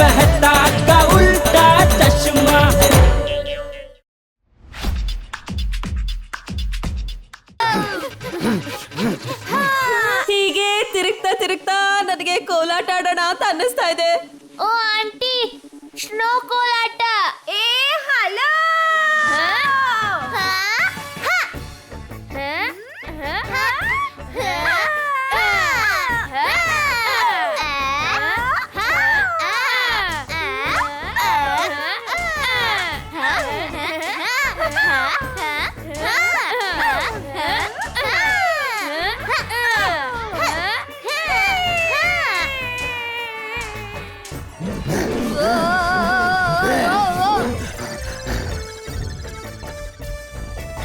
Mehta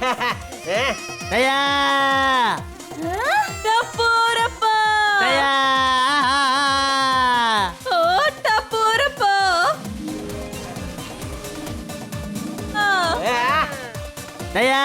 Ha ha ha! ಆ ಧ್ವನಿ ನನ್ ದಯಾದ ಟಪ್ಪು ದಯಾ ಟಪೂರಪ್ಪ ದಯಾ ಓ ಟಪೂರಪ್ಪ ಆ, ದಯಾ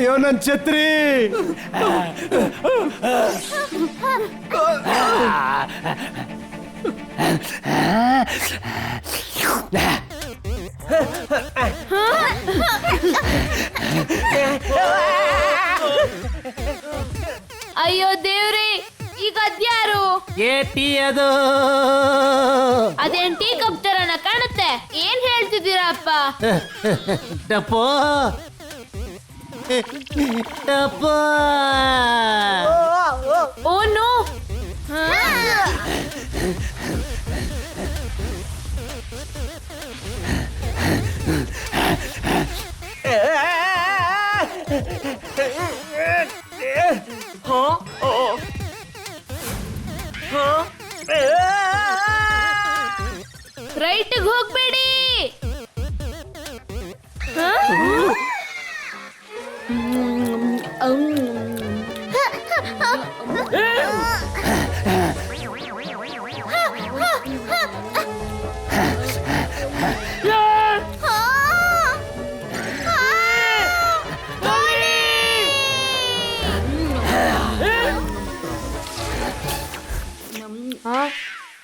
ಅಯ್ಯೋ ನನ್ ಛತ್ರಿ! ಅಯ್ಯೋ ದೇವ್ರಿ ಈಗ ಅದ್ಯಾರು ಏ ಟೀ ಅದು. ಅದೇನ್ ಟೀ ಕಪ್ ತರನ ಕಾಣುತ್ತೆ? ಏನ್ ಹೇಳ್ತಿದ್ದೀರಾ ಅಪ್ಪ? ಟಪ್ಪು ಟಪ್ಪು ಓ ನೋ ರೈಟ್ಗೆ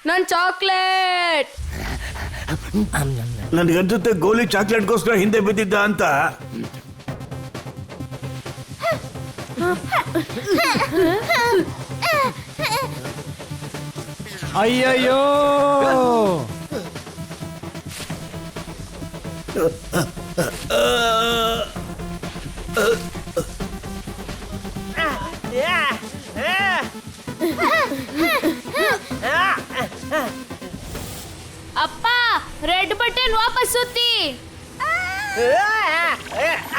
ನನ್ ಚಾಕ್ಲೇಟ್. ನನ್ಗನ್ಸುತ್ತೆ ಗೋಲಿ ಚಾಕ್ಲೇಟ್ಗೋಸ್ಕರ ಹಿಂದೆ ಬಿದ್ದಿದ್ದ ಅಂತ. ಅಯ್ಯಯ್ಯೋ ಅಪ್ಪ ರೆಡ್ ಬಟನ್ ವಾಪಸ್ ಸುತ್ತಿ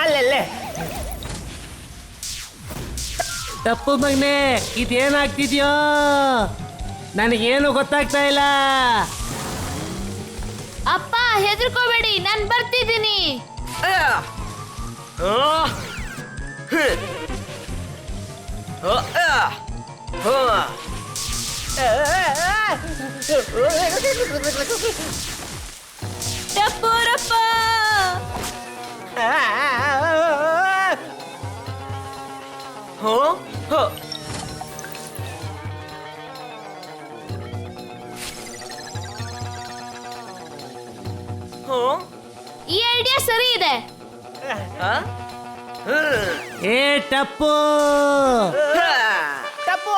ಅಲ್ಲಲ್ಲೇ ತಪ್ಪು ಮಗ್ನೆ ಇದೇನಾಗ್ತಿದ್ಯೋ? ನನಗೇನು ಗೊತ್ತಾಗ್ತಾ ಇಲ್ಲ. ಅಪ್ಪ ಹೆದರ್ಕೋಬೇಡಿ ನಾನು ಬರ್ತಿದ್ದೀನಿ. ಈ ಐಡಿಯಾ ಸರಿ ಇದೆ. ಏ ಟಪ್ಪು. ತಪ್ಪು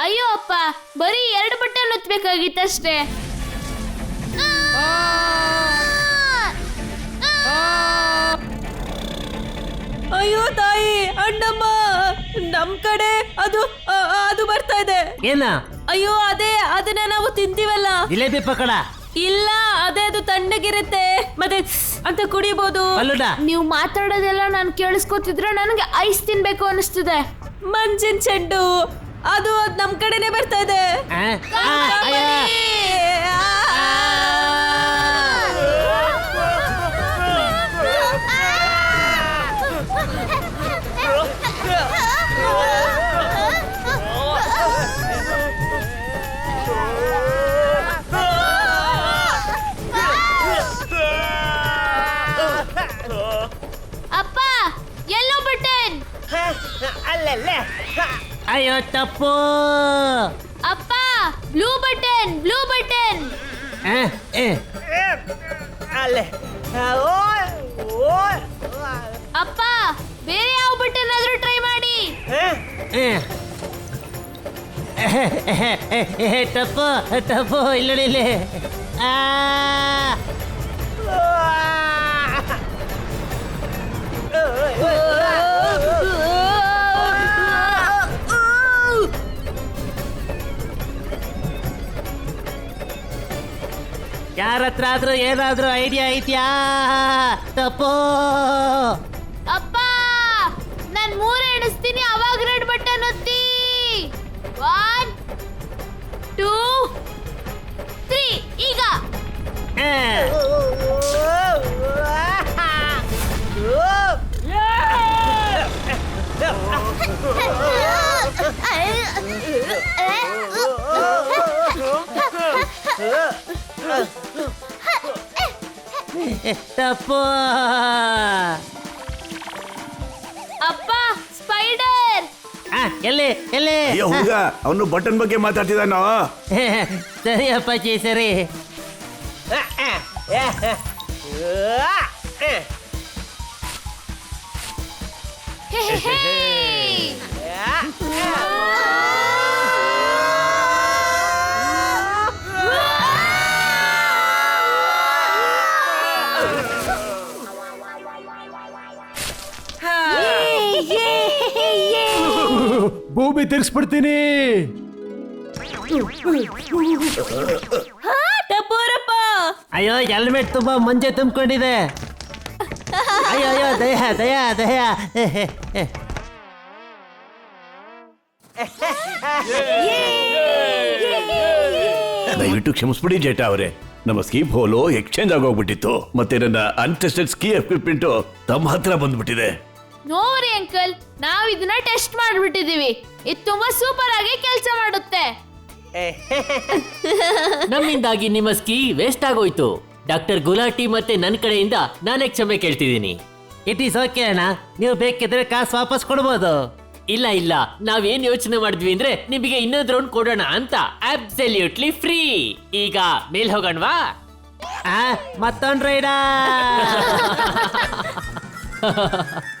ಅಯ್ಯೋ ಅಪ್ಪ ಬರೀ ಎರಡು ಬಟ್ಟೆ ಒತ್ತಬೇಕಾಗಿತ್ತಷ್ಟೇ ಅಯ್ಯೋ ತಾಯಿ ಅಣ್ಣಮ್ಮ ನಮ್ ಕಡೆ ಅದು ಅದು ಬರ್ತಾ ಇದೆ. ಏನ? ಅಯ್ಯೋ ಅದೇ ಅದನ್ನ ನಾವು ತಿಂತೀವಲ್ಲ? ಜಿಲೇಬಿ ಪಕೋಡ? ಇಲ್ಲ ಅದೇ ಅದು ತಣ್ಣಗಿರುತ್ತೆ. ಮತ್ತೆ ಅಂತ ಕುಡಿಬಹುದು ಅಲ್ಲುಡ ನೀವು ಮಾತಾಡೋದೆಲ್ಲ ನಾನು ಕೇಳಿಸ್ಕೊತಿದ್ರೆ ನನಗೆ ಐಸ್ ತಿನ್ಬೇಕು ಅನಿಸ್ತಿದೆ. ಮಂಜಿನ ಚೆಂಡು ಅದು ಅದ್ ನಮ್ ಕಡೆನೆ ಬರ್ತಾ ಇದೆ. ಆ, ಆ, ಎಲ್ಲೋ ಬಟನ್ ಅಲ್ಲಲ್ಲೇ. ಅಯ್ಯೋ ತಪ್ಪು. ಅಪ್ಪ ಬ್ಲೂ ಬಟನ್ ಬ್ಲೂ ಬಟನ್ ಆ, ಏ, ಅಲ್ಲೇ. ಓಯ್ ಓಯ್. ಅಪ್ಪ ಬೇರೆ ಯಾವ ಬಟನ್ ಆದ್ರೂ ಟ್ರೈ ಮಾಡಿ. ಏ. ಏ, ಟಪ್ಪು ಟಪ್ಪು ಇಲ್ಲಿ. ಯಾರ ಹತ್ರ ಆದ್ರೂ ಏನಾದ್ರೂ ಐಡಿಯಾ ಐತ್ಯಾ ತಪ್ಪು. ತಪ್ಪು. ಅಪ್ಪ ಸ್ಪೈಡರ್. ಆ, ಎಲ್ಲಿ ಎಲ್ಲಿ? ಅಯ್ಯೋ ಹುಡುಗ ಅವನು ಬಟನ್ ಬಗ್ಗೆ ಮಾತಾಡ್ತಿದ್ದಾನ? ಸರಿ ಅಪ್ಪಾಜಿ ಸರಿ. ಹೇ. ಭೂಮಿ ತಿರ್ಸ್ಬಿಡ್ತೀನಿ ಟಪ್ಪೂರಪ್ಪ ಅಯ್ಯೋ ಹೆಲ್ಮೆಟ್ ತುಂಬಾ ಮಂಜೆ ತುಂಬಿಕೊಂಡಿದೆ. ಅಯ್ಯೋ ಅಯ್ಯೋ ದಯಾ ದಯ ದಯ. ದಯವಿಟ್ಟು ಕ್ಷಮಿಸ್ಬಿಡಿ ಜೇಟಾ ಅವರೇ. ನಮ್ಮ ಸ್ಕೀ ಹೋಲು ಎಕ್ಸ್ಚೇಂಜ್ ಆಗೋಗ್ಬಿಟ್ಟಿತ್ತು. ಮತ್ತೆ ನನ್ನ ಅನ್ಟೆಸ್ಟೆಡ್ ಸ್ಕೀ ಎಕ್ವಿಪ್ಮೆಂಟ್ ತಮ್ಮ ಹತ್ರ ಬಂದ್ಬಿಟ್ಟಿದೆ. ನೋರಿ ಅಂಕಲ್ ನಾವ್ ಇದನ್ನ ಟೆಸ್ಟ್ ಮಾಡ್ಬಿಟ್ಟಿದೀವಿ. ಇದು ತುಂಬಾ ಸೂಪರ್ ಆಗಿ ಕೆಲಸ ಮಾಡುತ್ತೆ. ನಮ್ಮಿಂದಾಗಿ ನಿಮ್ಮ ಸ್ಕೀ ವೇಸ್ಟ್ ಆಗೋಯ್ತು. ಡಾಕ್ಟರ್ ಗುಲಾಟಿ ಮತ್ತೆ ನನ್ನ ಕಡೆಯಿಂದ ನಾನೇ ಕ್ಷಮೆ ಕೇಳ್ತಿದ್ದೀನಿ. ಇಟ್ ಈಸ್ ಓಕೆ ಅಣ್ಣ ನೀವು ಬೇಕಿದ್ರೆ ಕಾಸು ವಾಪಸ್ ಕೊಡ್ಬೋದು. ಇಲ್ಲ ಇಲ್ಲ. ನಾವೇನ್ ಯೋಚನೆ ಮಾಡಿದ್ವಿ ಅಂದ್ರೆ ನಿಮಗೆ ಇನ್ನೊಂದು ರೌಂಡ್ ಕೊಡೋಣ ಅಂತ. ಅಬ್ಸಲ್ಯೂಟ್ಲಿ ಫ್ರೀ ಈಗ ಮೇಲ್ ಹೋಗೋಣವಾ? ಆ ಮತ್ತೊಂದು ರೈಡಾ